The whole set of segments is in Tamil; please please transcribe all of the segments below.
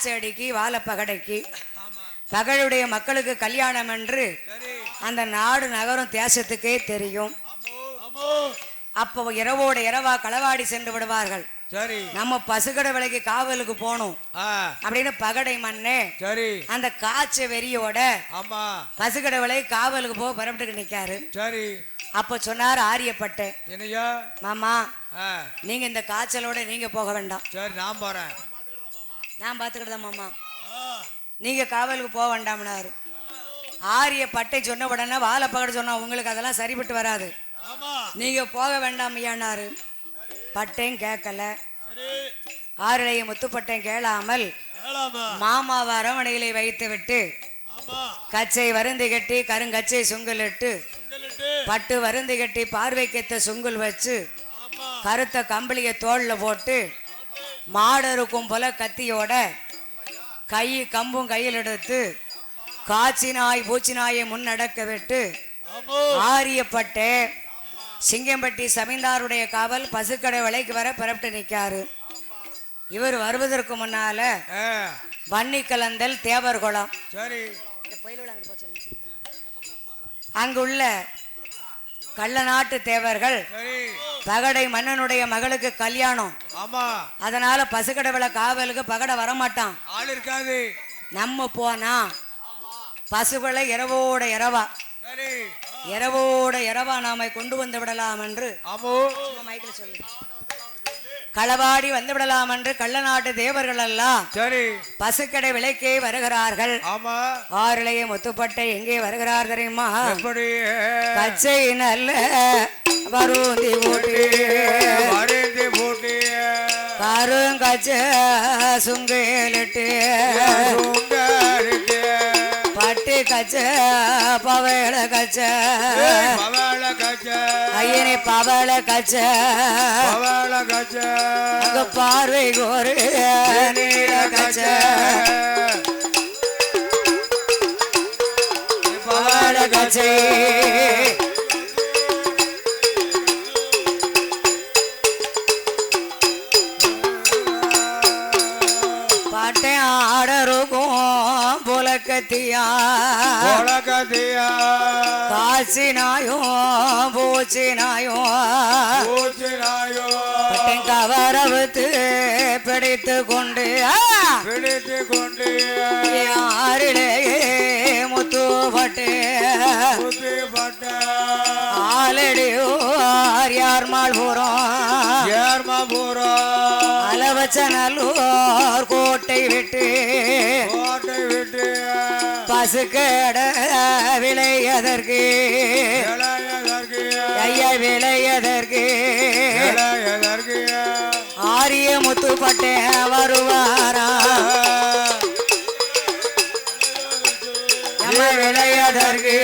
காய்ச்சடிக்கு வாழைப்பகடைக்கு. பகலுடைய மக்களுக்கு கல்யாணம் என்று அந்த நாடு நகரம் தேசத்துக்கே தெரியும். அப்போ இரவோட இரவா களவாடி சென்று விடுவார்கள். சரி. நம்ம பசுக்கடை விலைக்கு காவலுக்கு ஆ. அப்படின்னு பகடை மண்ணே சரி. அந்த காய்ச்ச வெறியோட ஆமா. பசுக்கடை விலை காவலுக்கு போக புறப்பட்டு நிக்காரு. சரி. அப்ப சொன்னார் ஆரியப்பட்டேன் என்னையா? மாமா நீங்க இந்த காய்ச்சலோட நீங்க போக வேண்டாம். சரி நான் போறேன். நான் பாத்துக்கிட்டேன் மாமா? நீங்க காவலுக்கு போக வேண்டாம்னாரு. ஆரிய பட்டை சொன்ன உடனே வாழைப்பகடை சொன்னா உங்களுக்கு அதெல்லாம் சரிப்பட்டு வராது. நீங்க போக வேண்டாம் ஐயானாரு பட்டையும் கேட்கல. ஆருடைய முத்துப்பட்டையும் கேளாமல் மாமாவை அரவணையிலே வைத்து விட்டு கச்சை வருந்து கட்டி கருங்கச்சை சுங்கலிட்டு பட்டு வருந்து கட்டி பார்வைக்கேத்த சுங்குல் வச்சு கருத்த கம்பளிய தோல்ல போட்டு மாடருக்கும் போல கத்தியோட கை கம்பும் கையில் எடுத்து காய்ச்சி நாய் பூச்சி நாயை முன்னடக்க விட்டு ஆரியப்பட்டு சிங்கம்பட்டி சமீந்தாருடைய காவல் பசுக்கடை விலைக்கு வர புறப்பட்டு நிற்காரு. இவர் வருவதற்கு முன்னால வன்னி கலந்தல் தேவர் குளம். அங்குள்ள கள்ள நாட்டு தேவர்கள் பகடை மன்னனுடைய மகளுக்கு கல்யாணம். ஆமா. அதனால பசுக்கடவுள காவலுக்கு பகடை வரமாட்டான். ஆள் இருக்காது. நம்ம போனா பசுகளை இரவோட இரவா. இரவோட இரவா நாம கொண்டு வந்து விடலாம் என்று மைக்கில் சொல்லு. களவாடி வந்து விடலாம் என்று கள்ள நாட்டு தேவர்கள் எல்லாம் சரி. பசுக்கடை விலைக்கே வருகிறார்கள். ஆமா. ஆறுலையே முத்துப்பட்டை எங்கே வருகிறார் தெரியுமா? பச்சை நல்ல வருந்தி போட்டு வரைந்து போட்டு கருங்கச்ச சுங்கலிட்டு கச்ச பவள கச்ச. பவள கச்ச. ஐயனை பவள கச்ச. பவள கச்ச. அங்க பார்வை கோரு நீல கச்ச. பவள கச்சை. கொலகதியா காசினாயும் பூச்சினாயும் பூச்சினாயோ பட்டை கவரவுத்து பிடித்து கொண்டு! பிடித்து கொண்டு யாரிலேயே முத்து பட்டு ஆலடியோர் யார் மாள்புறம் ஏர்மபுரம் அளவச்ச நல்லூர் கோட்டை விட்டு கோட்டை விட்டு பசுக்கட விளையதற்கு. ஐயா விளையதற்கு. ஆரிய முத்துப்பட்டே வருவாரா? விளையதற்கு.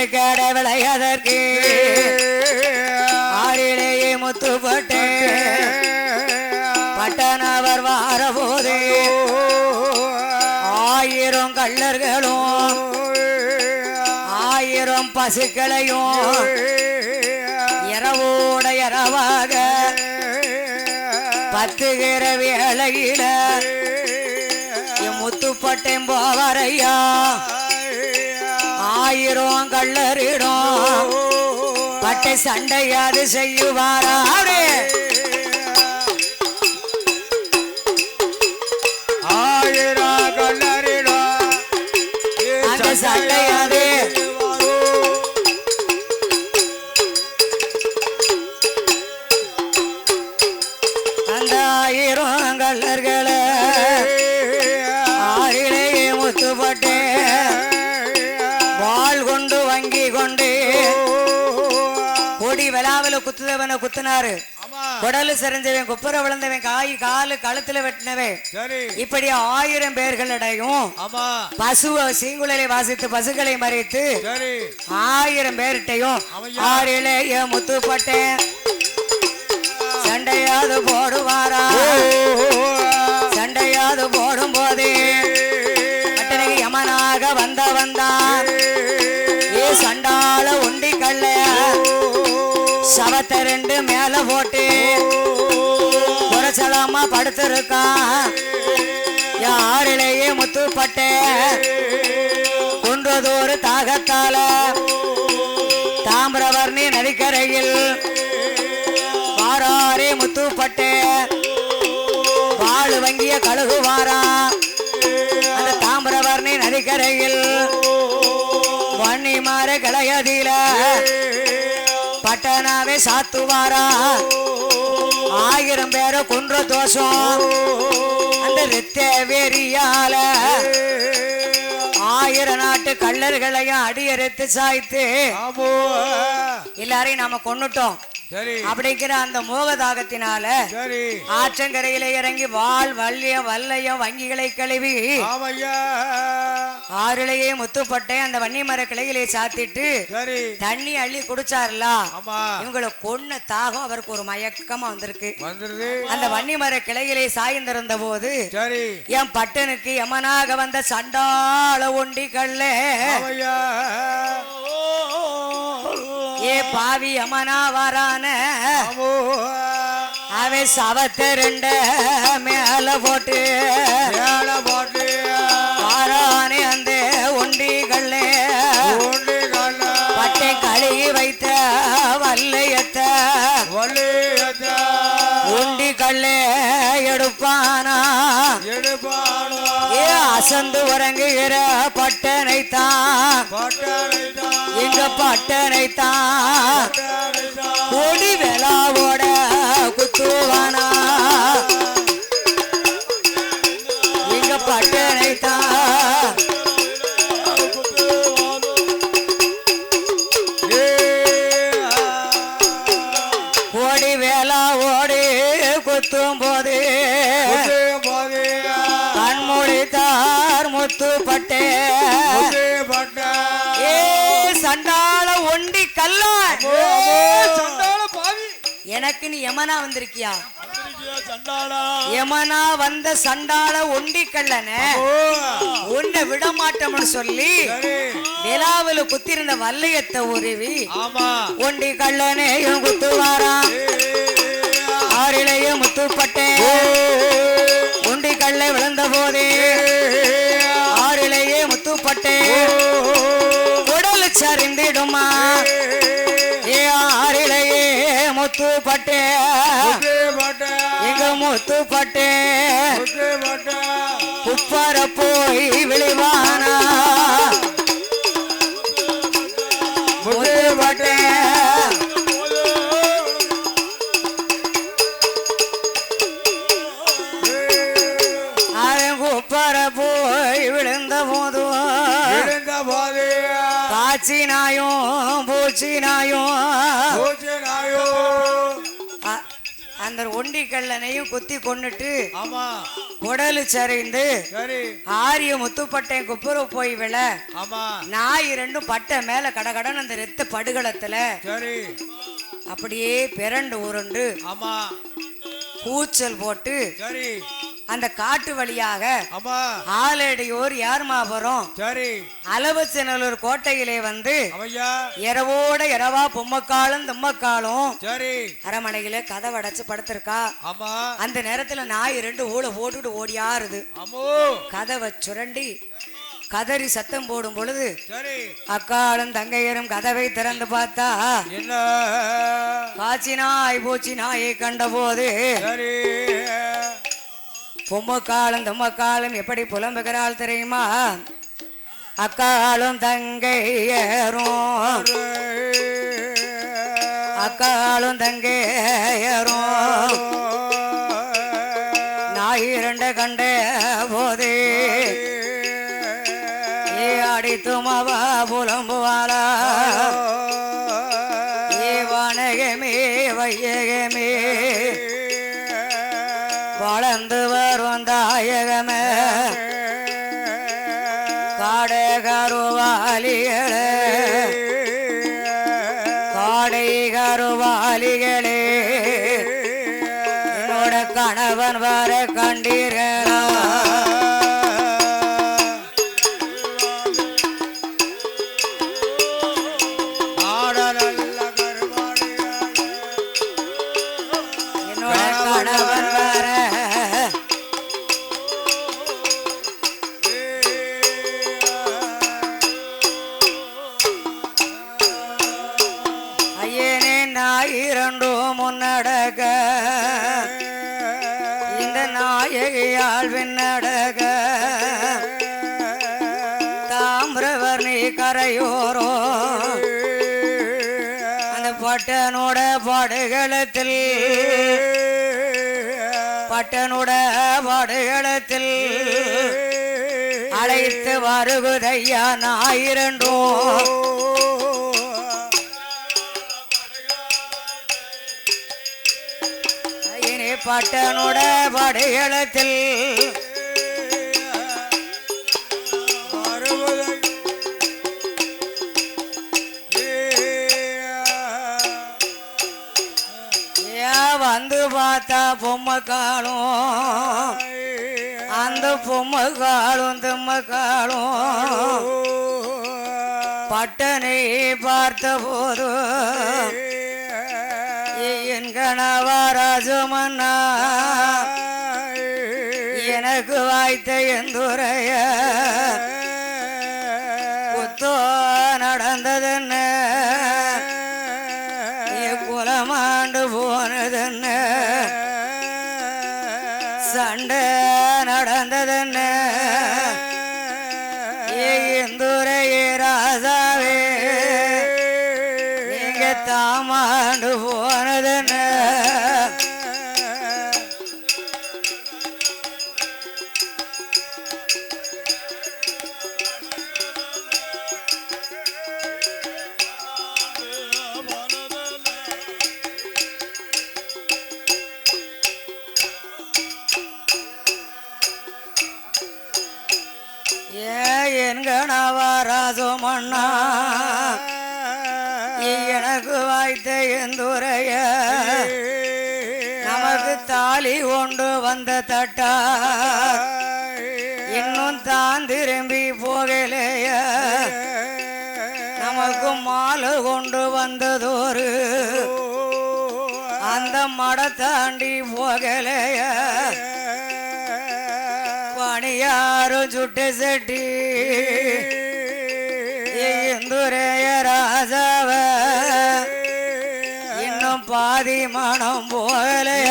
சுவாமி பசுக்கட விளையதற்கு ஆறிலேயே முத்துப்பட்டே பட்டனவர் வாரபோது ஆயிரம் கள்ளர்களும் ஆயிரம் பசுக்களையும் இரவோட இரவாக பத்துகிற வேளையில முத்துப்பட்டேன் போவாரையா ஆயிரம் கள்ளரிடம் பட்டை சண்டையாது செய்யுவாரா? அப்படியே ஆயிரம் கல்லறிடா அங்க சண்டையாது கொடி விழாவில குத்துதவனை குத்துனாரு. குடலு செறிஞ்சவன் குப்புற விழுந்தவன் காய் காலு கழுத்துல வெட்டினவன். இப்படி ஆயிரம் பேர்களிடையும் பசுவை சீங்குழலை வாசித்து பசுக்களை மறைத்து ஆயிரம் பேர்கிட்டையும் ஆமையா. ஆறிலேயே முத்துப்பட்டேன் சண்டையாது போடுவாரா? சண்டையாது போடும் போதே யமனாக வந்த வந்தான் சவத்தை ரெண்டு மேல போட்டு குறைச்சலாமா படுத்திருக்கான் யாரிலேயே முத்துப்பட்டே குன்றதோறு தாகத்தால தாமிரவர்ணி நதிக்கரையில் வாராரே முத்துப்பட்டே வாழு வங்கிய கழுகு வாரா அந்த தாமிரவர்ணி நதிக்கரையில் வன்னி மாற கிளையதில பட்டனாவே சாத்துவாரா? ஆயிரம் பேர குன்ற தோஷம் அந்த ரித்த வெறியால ஆயிரம் நாட்டு கள்ளர்களையும் அடியறுத்து சாய்த்து எல்லாரையும் நாம கொன்னுட்டோம். சரி அப்படிங்கிற அந்த மோகதாகத்தினால ஆற்றங்கரையில இறங்கி வாள் வல்லியம் வல்லையம் வங்கிகளை கழுவி ஆறுலையே முத்துப்பட்டேன் அந்த வன்னி மர கிளையிலே சாத்திட்டு தண்ணி அள்ளி குடிச்சாருல? இவங்களை கொன்ன தாகம் அவருக்கு ஒரு மயக்கமா வந்திருக்கு. அந்த வன்னி மர கிளையிலே சாய்ந்திருந்த போது என் பட்டனுக்கு யமனாக வந்த சண்டாள ஒண்டி கல்லே ஏ பாவி யமனா வரான. அவன் சவத்தை ரெண்ட மேல போட்டு. ஏழை போட்டு. வாரானே அந்த ஒண்டி கல்லே ஊண்டி கண்ண பட்டை கழுகி வைத்த வல்லையத்த. வள்ளியத்த உண்டி கல்லே எடுப்பானா? எடுப்பானோ? ஏ அசந்து உறங்குகிற பட்டனைத்தான். பட்டனைதான் எங்க பட்டனைத்தான். பட்டனைதான் கொடி வெலாவோட குத்துவானா? குத்தும் போது கண்மொழித்தார் முத்துப்பட்டே. ஏ சண்டாள ஒண்டி கல்லா எனக்கு நீ யமனா வந்திருக்கியா? யமனா வந்த சண்டாள ஒண்டி கல்லன. உன்னை விட மாட்டோம்னு சொல்லி நிலாவுல குத்திருந்த வல்லையத்தை உருவி ஒண்டி கல்லனையும் குத்துவாராம். ஆறிலையும் முத்துப்பட்டே. ஒண்டி கல்லை விழுந்த போதே ஆறிலேயே முத்துப்பட்டே. உடல் சரிந்திடுமா? ஏ ஆறிலேயே முத்துப்பட்டே. எங்க முத்துப்பட்டே. உப்பர போய் விழிவானா? காட்சி நாயும் பூச்சி நாயும் அ- அந்த ஒண்டி கல்லனையும் குத்தி கொன்னுட்டு ஆமா. குடலு சரிந்து சரி. ஆரிய முத்துப்பட்டை குப்புற போய் விழ. ஆமா. நாய் ரெண்டும் பட்டை மேல கடகடன்னு அந்த ரத்த படுகளத்துல அப்படியே பிறண்டு உருண்டு ஆமா. கூச்சல் போட்டு சரி. அந்த காட்டு வழியாக ஆலடியோர் யார்மாபுரம் சரி. அலவச்சநல்லூர் கோட்டையிலே வந்து இரவோட இரவா பொம்மக்காலும் தும்மக்காலும் சரி. அரமனையில கதவை அடைச்சு படுத்திருக்கா. அந்த நேரத்துல நாய் ரெண்டு ஊழ போட்டுட்டு ஓடியாருது. கதவை சுரண்டி கதறி சத்தம் போடும் பொழுது சரி. அக்காளும் தங்கையரும் கதவை திறந்து பார்த்தா என்ன? காச்சி நாய் பூச்சி நாயை கண்டபோது சரி. பொம்மக்காலும் தும்மக்காலும் எப்படி புலம்புகிறாள் தெரியுமா? அக்காளும் தங்கையரும் அக்காளும் தங்கையரும் நாய் இரண்ட கண்ட போதே. ஏ அடித்துமவ புலம்புவாளா. ஏ வணகமே வையகமே. காடை கருவாலிகளே காடை கருவாலிகளே என்னோட கணவன் வர கண்டீர்கள். பட்டனோட பாடுகளத்தில் பட்டனோட பாடுகளத்தில் அழைத்து வருகுதையா நாயிரண்டோ பட்டனோட படுகளத்தில் பார்த்தா பொம்மை காணும் அந்த பொம்மை காலும் திம்ம காலும் பட்டனை பார்த்த போது என் கணவராஜமன்னா எனக்கு வாய்த்த எந்துரைய நமக்கு தாலி கொண்டு வந்த தட்டா இன்னும் தான் திரும்பி போகலைய. நமக்கு மாலை கொண்டு வந்ததோரு. அந்த மட தாண்டி போகலைய. பணியாரும் சுட்டு செட்டி. இந்துரைய ராஜாவ. ஆதி மனம் போகலைய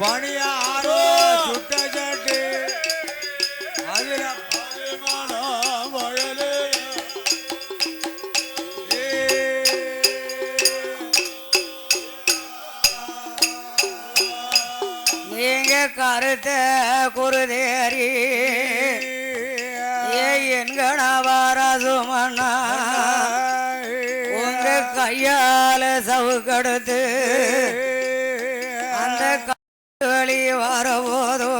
பணியாரோ சுட்ட சட்டு. அதுல நீங்க கருத்த குருதேரி. ஏ உங்க கையால சவுக்கடுத்து அந்த வழி வரபோதோ?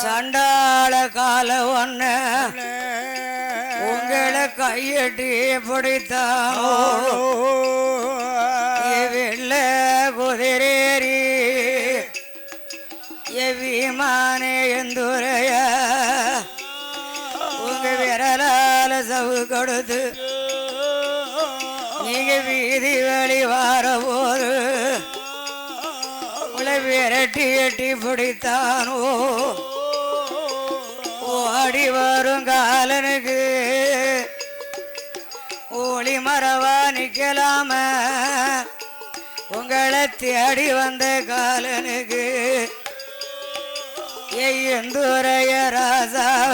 சண்டாள கால ஒன்ன உங்களை கையட்டி பிடித்தானோ? ஏ வெள்ள குதிரேறி ஏ விமானே எந்துரைய சவு நீங்க வீதி வழி வார போது உங்களை விரட்டி எட்டி பிடித்தானோ? ஓடி வரும் காலனுக்கு. ஒளி மரவா நிக்கலாம? உங்களை தேடி வந்த காலனுக்கு. எந்துரைய ராசாவ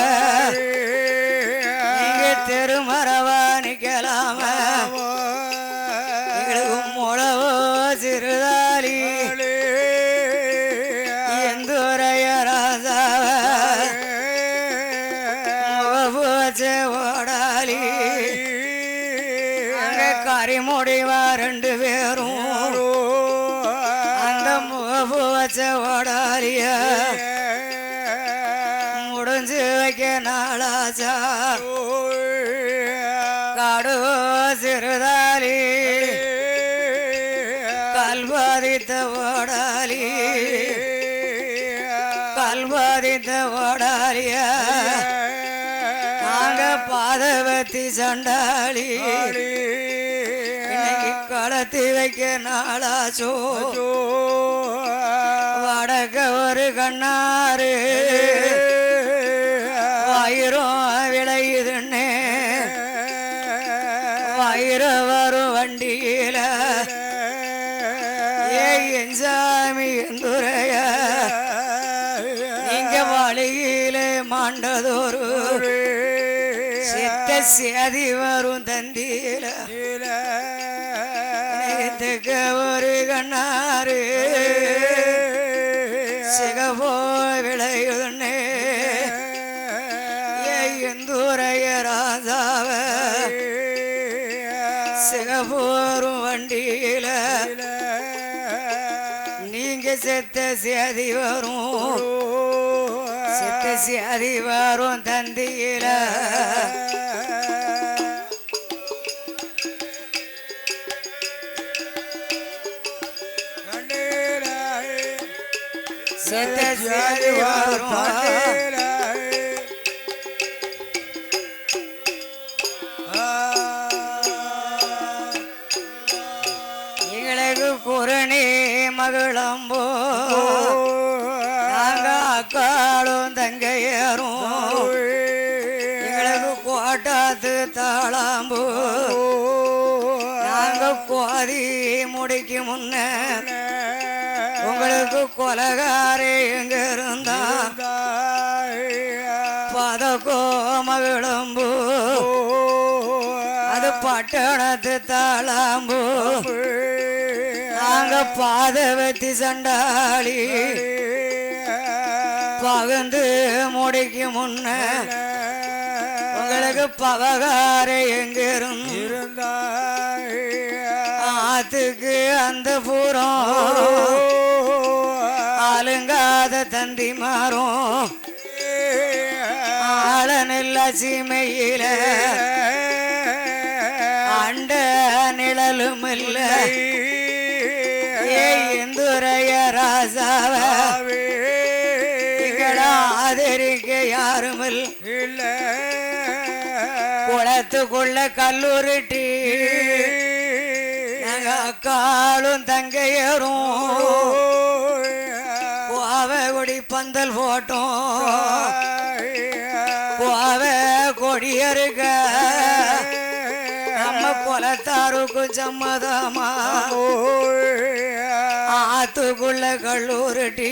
தெருமரவா ஓடாலி கல்வாதித்த ஓடாலிய நாங்க பாதவத்தி சண்டாளி. இன்னைக்கு களத்தி வைக்க நாளாச்சோ. வடக்க ஒரு கண்ணாறு. ஆயிரம் விளையுதுன்னு சேதி வரும் தந்தியில ஒரு கண்ணாரு சிகபோ விளையுதனே எந்துரைய ராஜாவ. சிகபோரும் வண்டியில. நீங்க செத்த சேதி வரும். செத்த சேதி வரும் தந்தியில சேதி வரும் எங்களுக்கு குரணி மகளம்போ. நாங்க அக்காளும் தங்கையரும். எங்களுக்கு கோட்டாத்து தாளாம்பு. நாங்க கோதி முடிக்கு முன்ன. உங்களுக்கு கொலகாரே எங்க பதக்கோ மகளம்பு அது பட்டணத்து தாளாம்பு. நாங்க பாதவத்தி சண்டாளி. பகந்து முடிக்கு முன்ன உங்களுக்கு பவகாரை எங்க இருந்து ஆத்துக்கு அந்த பூரம் ஆளுங்காத தந்தி மாறும். சீமையில அண்ட நிழலும் இல்ல. ஏ இந்துரைய ராசாவ ஆதரிக்க யாரும் இல்ல. குளத்துக்குள்ள கல்லூரிட்டி நாங்க அக்காளும் தங்கையரும். கோவை கொடி பந்தல் போட்டோம். அவ கொடியருக நம்ம குலத்தாருக்கும் சம்மதமா? ஆத்துக்குள்ள கல்லூரட்டி.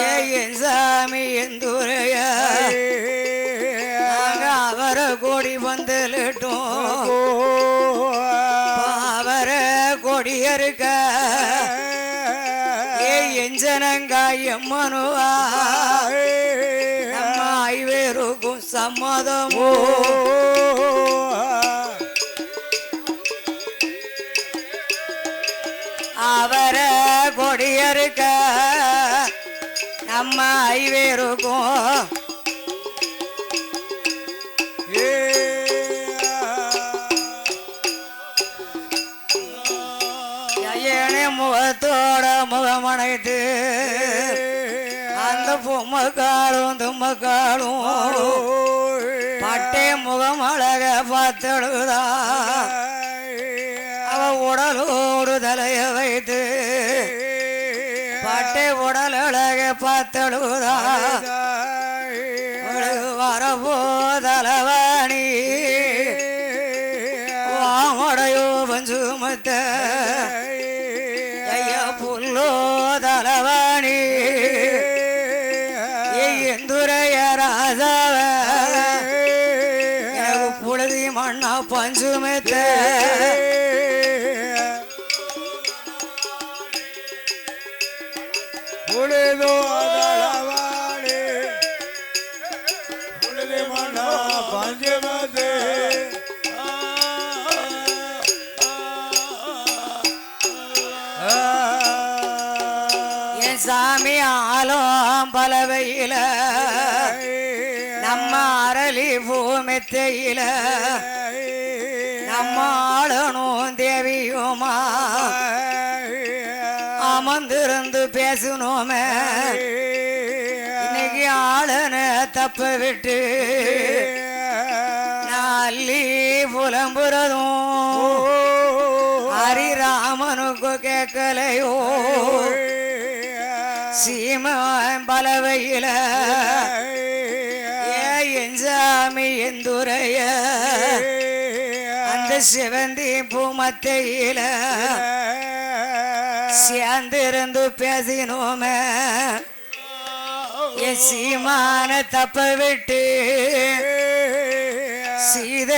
ஏ என் சாமி எந்துரைய அவரை கொடி பந்தலிட்டோம் அவரை கொடியருக்க ஏ எஞ்சனங்காயம்மனுவா நம்ம ஐவேருக்கும் சம்மதமோ. அவரை கொடியருக்க நம்ம ஐவேருக்கும். முகத்தோட முகமணைத்து பொம்மக்காலும் தும்மக்காலும் பட்டை முகம் அழக பார்த்தழுதா அவ உடலோடு தலைய வைத்து பட்டை உடல் அழக பார்த்தழுதா மண்ணா பஞ்சுமத்த. புழுதோ தேயில நம்மாளனும் தேவியுமா? அமர்ந்திருந்து பேசணுமே இன்னைக்கு ஆளனை தப்ப விட்டு நல்லி புலம்புறதும் ஹரிராமனுக்கு கேட்கலையோ? சீம பலவையில் எஞ்சாமி எந்துரைய அந்த சிவந்தி பூமத்தையில சேர்ந்திருந்து பேசினோமே. என் சீமான தப்ப விட்டு சீத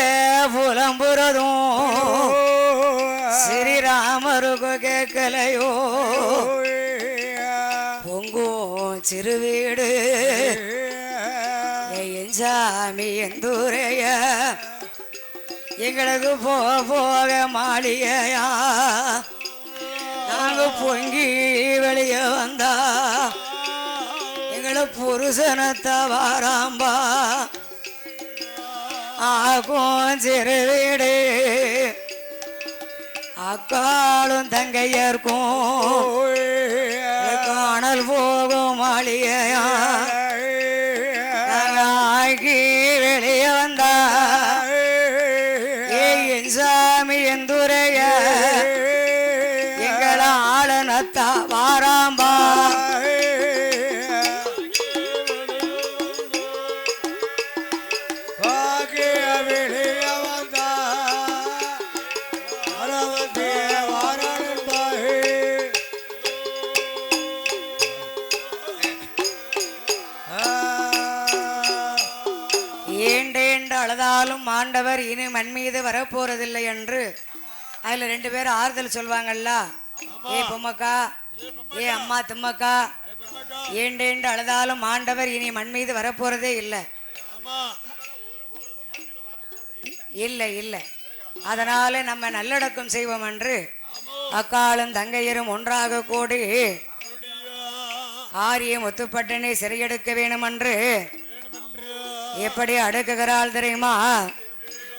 புலம்புறதும் ஸ்ரீராமருக்கு கேட்கலையோ? பொங்கும் சிறுவீடு சாமி எந்தூரைய? எங்களுக்கு போக போக மாளிகையா? நாங்க பொங்கி வெளியே வந்தா எங்களை புருஷனத்த வாராம்பா. ஆகும் சிறு வீடு அக்காலும் தங்கையர்க்கும். காணல் போகும் மாளிகையா? அழுதாலும் இனி மண் மீது வரப்போறதில்லை என்று அதுல ரெண்டு பேரும் ஆறுதல் சொல்வாங்கல்ல. ஏ பொம்மக்கா ஏ அம்மா திம்மக்கா ஏண்டேண்டு அழுதாலும் ஆண்டவர் இனி மண் மீது வரப்போறதே இல்லை. இல்லை இல்லை. அதனால நம்ம நல்லடக்கம் செய்வோம் என்று அக்காலும் தங்கையரும் ஒன்றாக கூடி ஆரியம் ஒத்துப்பட்டனை சிறையெடுக்க வேணும் என்று எப்படி அடுக்குகிறாள் தெரியுமா?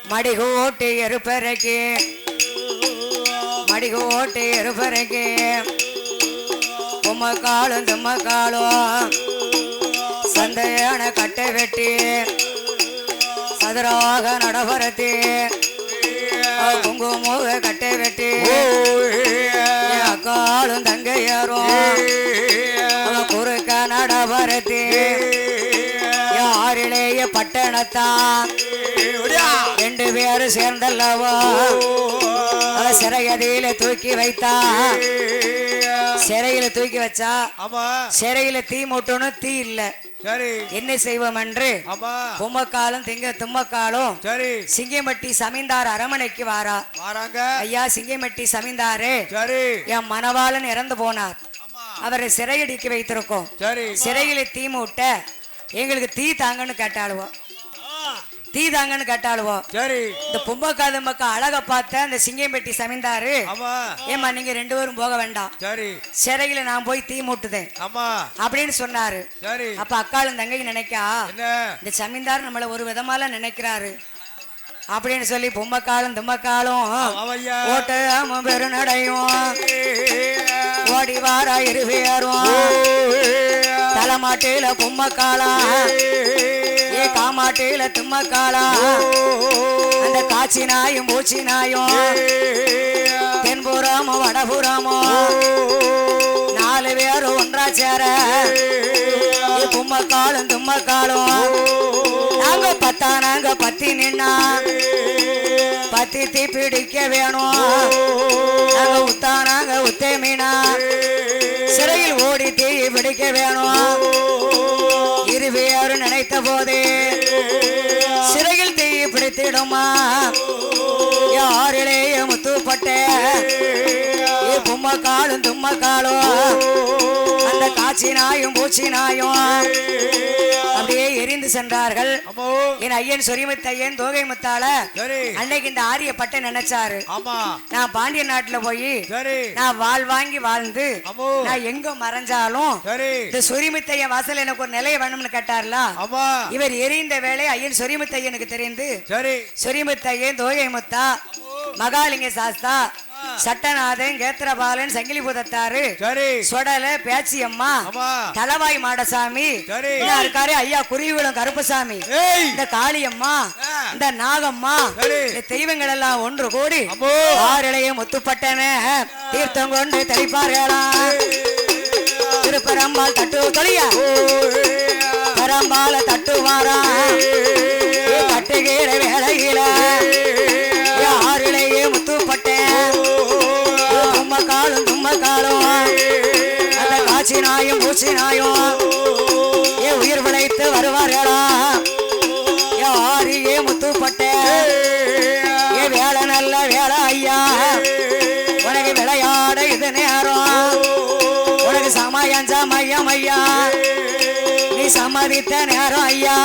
மடிகோட்டி எருப்பறைக்கு மடிகோட்டி எருப்பறைக்கு உம்மக்காலும் தும்மக்காலும் சந்தையான கட்டை வெட்டி சதுராக நடபரத்தி குங்குமோக கட்டை வெட்டி. அக்காலும் தங்கையாரும் குறுக்க நடபரத்தி யாரிலேயே பட்டணத்தான் பேரும் சேர்ந்தல்லவோ? அவ சிறையதியில தூக்கி வைத்தா? சிறையில தூக்கி வச்சா? சிறையில தீ மூட்டணும் தீ இல்ல. சரி. என்ன செய்வோம் என்று ஆமா. பொம்மக்காலும் திங்க தும்மக்காலும் சரி. சிங்கம்பட்டி சமீந்தார் அரமனைக்கு வாரா. வாராங்க. ஐயா சிங்கம்பட்டி சமீந்தாரே. சரி. என் மணவாளன் இறந்து போனார். அவரை சிறையடிக்க வைத்திருக்கோம். சிறையில தீ மூட்ட எங்களுக்கு தீ தாங்கன்னு கேட்டாளுவோம் தீ தாங்கன்னு கேட்டாளுவோம் சரி. இந்த பொம்பக்காத மக்கா அழக பார்த்த அந்த சிங்கம்பட்டி சமீந்தாரு ஏமா நீங்க ரெண்டு பேரும் போக வேண்டாம். சரி. சிறையில நான் போய் தீ மூட்டுதேன். ஆமா. அப்படின்னு சொன்னாரு. சரி. அப்ப அக்காளும் தங்கைக்கு நினைக்கா இந்த சமீந்தார் நம்மள ஒரு விதமால நினைக்கிறாரு. அப்படின்னு சொல்லி பொம்மக்காலும் தும்மக்காலும் அவையா ஓட்டு பெருநடையும். ஓடி வாரா இருவேரும் தலைமாட்டில பொம்மக்காலா ஏ. காமாட்டில தும்மக்காலா. அந்த காட்சி நாயும் பூச்சி நாயும் தென்புறமும் வடபுறமும் நாலு பேரும் ஒன்றா சேர. ஏ. பொம்மக்காலும் தும்மக்காலும். நாங்க பத்தா நாங்க பத்தி நின்னா. பத்தி தீ பிடிக்க வேணும் நாங்க உத்தா நாங்க உத்தே மீனா. சிறையில் ஓடி தீ பிடிக்க வேணும். இருவேறு நினைத்த போதே சிறையில் தீ பிடித்திடுமா? யாரிலேயே முத்துப்பட்ட? பொம்மக்காலும் தும்மக்காலும் காலும் தும்ம காலும் அந்த காட்சி நாயும் பூச்சி நாயும் அப்படியே எரிந்து சென்றார்கள். என் ஐயன் சொரிமுத்த ஐயன் தோகை முத்தால அன்னைக்கு இந்த ஆரிய பட்டை நினைச்சாரு. நான் பாண்டிய நாட்டுல போய் நான் வாழ் வாங்கி வாழ்ந்து நான் எங்க மறைஞ்சாலும் இந்த சொரிமுத்தையன் வாசல் எனக்கு ஒரு நிலைய வேணும்னு கேட்டார்ல? இவர் எரிந்த வேலை ஐயன் சொரிமுத்தையனுக்கு தெரிந்து சரி. சொரிமுத்தையன் தோகை முத்தா மகாலிங்க சாஸ்தா சட்டநாதன் கேத்திரபாலன் சங்கிலிபுதத்தாரு சரி. சொடல பேச்சியம்மா தலவாய் மாடசாமி இருக்காரு ஐயா குருவிகுளம் கருப்பசாமி. இந்த காளியம்மா. இந்த நாகம்மா. இந்த தெய்வங்கள் எல்லாம் ஒன்று கூடி அம்மோ ஆறிலையும் முத்துப்பட்டன தீர்த்தம் கொண்டு தெளிப்பார்களாம் திருப்பரம்பால் தட்டு தொழியா? பரம்பால தட்டுவாரா? தட்டுகிற வேலையில. நாயும் பூச்சி நாயும் ஏ உயிர் விளைத்து வருவார்களா? ஏ ஆறு ஏ முத்துப்பட்டே. ஏ வேலை நல்ல வேலை ஐயா. உனக்கு விளையாட இது நேரம். உனக்கு சமயம் சமயம் ஐயா. நீ சம்மதித்த நேரம் ஐயா.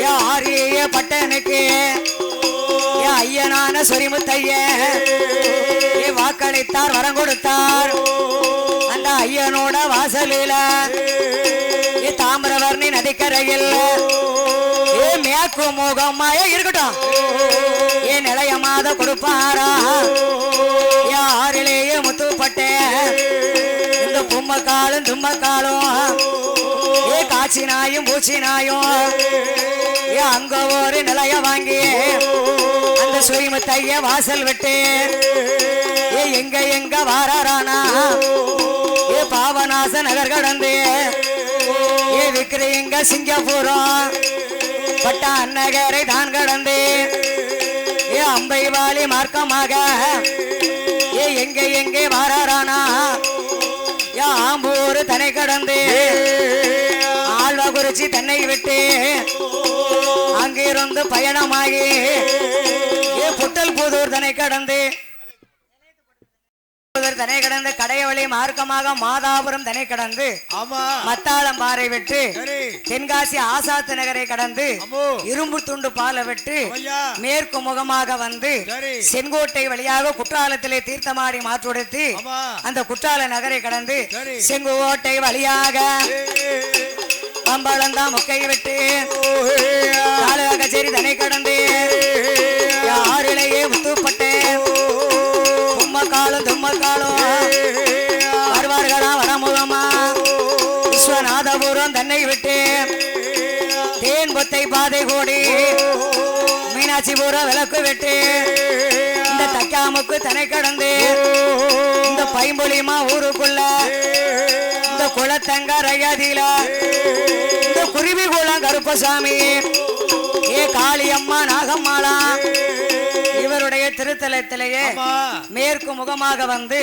ஏ ஆறு ஏ பட்டனுக்கு. ஏ ஐயனான சொரிமுத்தையே ஏ வாக்களித்தார் வரம் கொடுத்தார் அந்த ஐயனோட வாசலில ஏ தாமிரவர்ணி நதிக்கரையில் ஏ மேற்கு முகமாய இருக்கட்டும். ஏ நிலையமாத கொடுப்பாரா? ஏ ஆறிலேயே முத்துப்பட்டே இந்த பொம்மக்காலும் தும்மக்காலும் ஏ நாயும் பூச்சி நாயும் ஏ அங்க ஒரு நிலைய வாங்கி அந்த சுரிமுத்தைய வாசல் விட்டு ஏ எங்க எங்க வாராரானா? ஏ பாவநாச நகர் கடந்து ஏ விக்ரீங்க சிங்கப்பூரம் பட்ட அன்னகரை தான் கடந்து ஏ அம்பை வாலி மார்க்கமாக ஏ எங்க எங்கே வாராரானா? ஏ ஆம்பூர் தனை கடந்து ஆழ்வகுறிச்சி தன்னை விட்டு அங்கிருந்து பயணமாகி புட்டல் புதூர் தனை கடந்து தனை கடந்து கடையவழி மார்க்கமாக மாதாபுரம் தனை கடந்து மத்தாளம் பாறை விட்டு தென்காசி ஆசாத்து நகரை கடந்து இரும்பு துண்டு பாலை விட்டு மேற்கு முகமாக வந்து செங்கோட்டை வழியாக குற்றாலத்திலே தீர்த்தமாடி மாற்றுடுத்து அந்த குற்றால நகரை கடந்து. செங்கோட்டை வழியாக பம்பளந்தா முக்கை விட்டு கச்சேரி தனை கடந்து யாரிலேயே முத்துப்பட்டு தும்மக்காலும் தும்மக்காலும் வருவார்களா வரமுகமா? விஸ்வநாதபுரம் தன்னை விட்டு தேன் பொத்தை பாதை கோடி மீனாட்சிபுரம் விளக்கு விட்டு இந்த தக்காமுக்கு தனை கடந்து இந்த பைம்பொலிமா ஊருக்குள்ள இந்த குளத்தங்கரையதில. இந்த குருவி குளம் கருப்பசாமி. ஏ காளியம்மா நாகம்மாளா. இவருடைய திருத்தலத்திலேயே மேற்கு முகமாக வந்து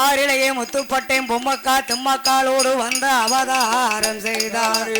ஆறிலேயே முத்துப்பட்டேன் பொம்மக்கா திம்மக்காலோடு வந்த அவதாரம் செய்தார்.